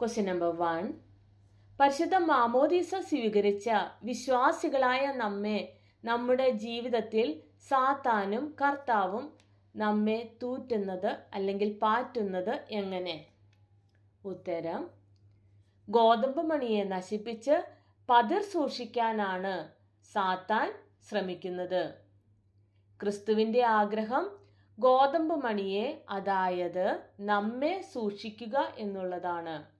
Question number one പരിശുദ്ധ മാമോദീസ സ്വീകരിച്ച വിശ്വാസികളായ നമ്മെ നമ്മുടെ ജീവിതത്തിൽ സാത്താനും കർത്താവും നമ്മെ തൂറ്റുന്നത് അല്ലെങ്കിൽ പാറ്റുന്നത് എങ്ങനെ? ഉത്തരം. ഗോതമ്പ് മണിയെ നശിപ്പിച്ച് പതിർ സൂക്ഷിക്കാനാണ് സാത്താൻ ശ്രമിക്കുന്നത്. ക്രിസ്തുവിന്റെ ആഗ്രഹം ഗോതമ്പ് മണിയെ അതായത് നമ്മെ സൂക്ഷിക്കുക എന്നുള്ളതാണ്.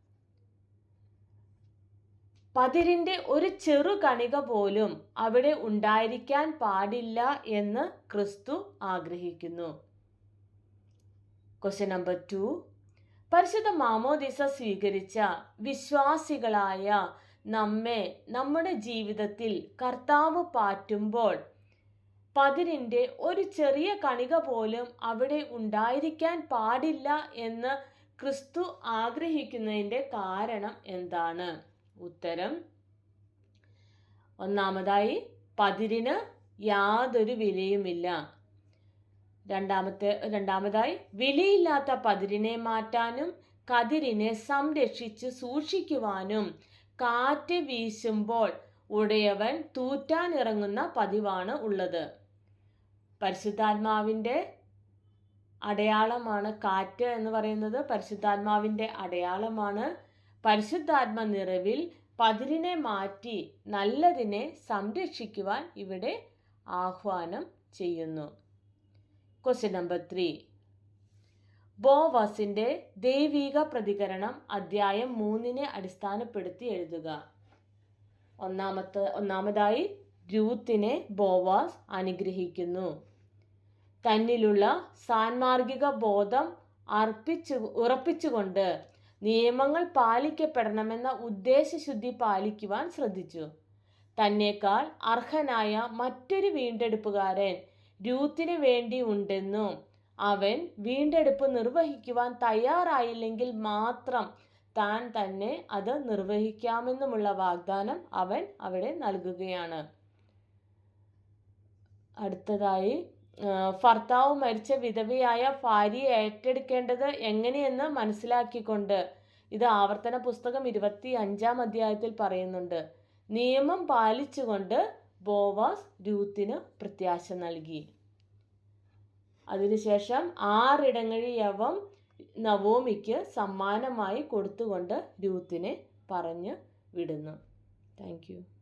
പതിരിന്റെ ഒരു ചെറു കണിക പോലും അവിടെ ഉണ്ടായിരിക്കാൻ പാടില്ല എന്ന് ക്രിസ്തു ആഗ്രഹിക്കുന്നു. ക്വസ്റ്റ്യൻ നമ്പർ ടു പരിശുദ്ധ മാമോദിസ സ്വീകരിച്ച വിശ്വാസികളായ നമ്മെ നമ്മുടെ ജീവിതത്തിൽ കർത്താവ് പാറ്റുമ്പോൾ പതിരിന്റെ ഒരു ചെറിയ കണിക പോലും അവിടെ ഉണ്ടായിരിക്കാൻ പാടില്ല എന്ന് ക്രിസ്തു ആഗ്രഹിക്കുന്നതിന്റെ കാരണം എന്താണ്? ഉത്തരം. ഒന്നാമതായി പതിരിന് യാതൊരു വിലയുമില്ല. രണ്ടാമത്തെ രണ്ടാമതായി വിലയില്ലാത്ത പതിരിനെ മാറ്റാനും കതിരിനെ സംരക്ഷിച്ച് സൂക്ഷിക്കുവാനും കാറ്റ് വീശുമ്പോൾ ഉടയവൻ തൂറ്റാനിറങ്ങുന്ന പതിവാണ് ഉള്ളത്. പരിശുദ്ധാത്മാവിന്റെ അടയാളമാണ് കാറ്റ് എന്ന് പറയുന്നത്. പരിശുദ്ധാത്മാവിന്റെ അടയാളമാണ് പരിശുദ്ധാത്മ നിറവിൽ പതിരിനെ മാറ്റി നല്ലതിനെ സംരക്ഷിക്കുവാൻ ഇവിടെ ആഹ്വാനം ചെയ്യുന്നു. ക്വസ്റ്റ്യൻ നമ്പർ ത്രീ ബോവാസിന്റെ ദൈവീക പ്രതികരണം അധ്യായം മൂന്നിനെ അടിസ്ഥാനപ്പെടുത്തി എഴുതുക. ഒന്നാമത്തെ ഒന്നാമതായി രൂത്തിനെ ബോവാസ് അനുഗ്രഹിക്കുന്നു. തന്നിലുള്ള സാൻമാർഗിക ബോധം അർപ്പിച്ചു ഉറപ്പിച്ചുകൊണ്ട് നിയമങ്ങൾ പാലിക്കപ്പെടണമെന്ന ഉദ്ദേശശുദ്ധി പാലിക്കുവാൻ ശ്രദ്ധിച്ചു. തന്നേക്കാൾ അർഹനായ മറ്റൊരു വീണ്ടെടുപ്പുകാരൻ രൂത്തിന് വേണ്ടി ഉണ്ടെന്നും അവൻ വീണ്ടെടുപ്പ് നിർവഹിക്കുവാൻ തയ്യാറായില്ലെങ്കിൽ മാത്രം താൻ തന്നെ അത് നിർവഹിക്കാമെന്നുമുള്ള വാഗ്ദാനം അവൻ അവിടെ നൽകുകയാണ്. അടുത്തതായി ഭർത്താവ് മരിച്ച വിധവയായ ഭാര്യയെ ഏറ്റെടുക്കേണ്ടത് എങ്ങനെയെന്ന് മനസ്സിലാക്കിക്കൊണ്ട് ഇത് ആവർത്തന പുസ്തകം ഇരുപത്തി അഞ്ചാം അധ്യായത്തിൽ പറയുന്നുണ്ട്. നിയമം പാലിച്ചുകൊണ്ട് ബോവാസ് രൂത്തിന് പ്രത്യാശ നൽകി. അതിനുശേഷം ആറിടങ്ങളിൽ യവം നവോമിക്ക് സമ്മാനമായി കൊടുത്തുകൊണ്ട് രൂത്തിനെ പറഞ്ഞു വിടുന്നു. താങ്ക്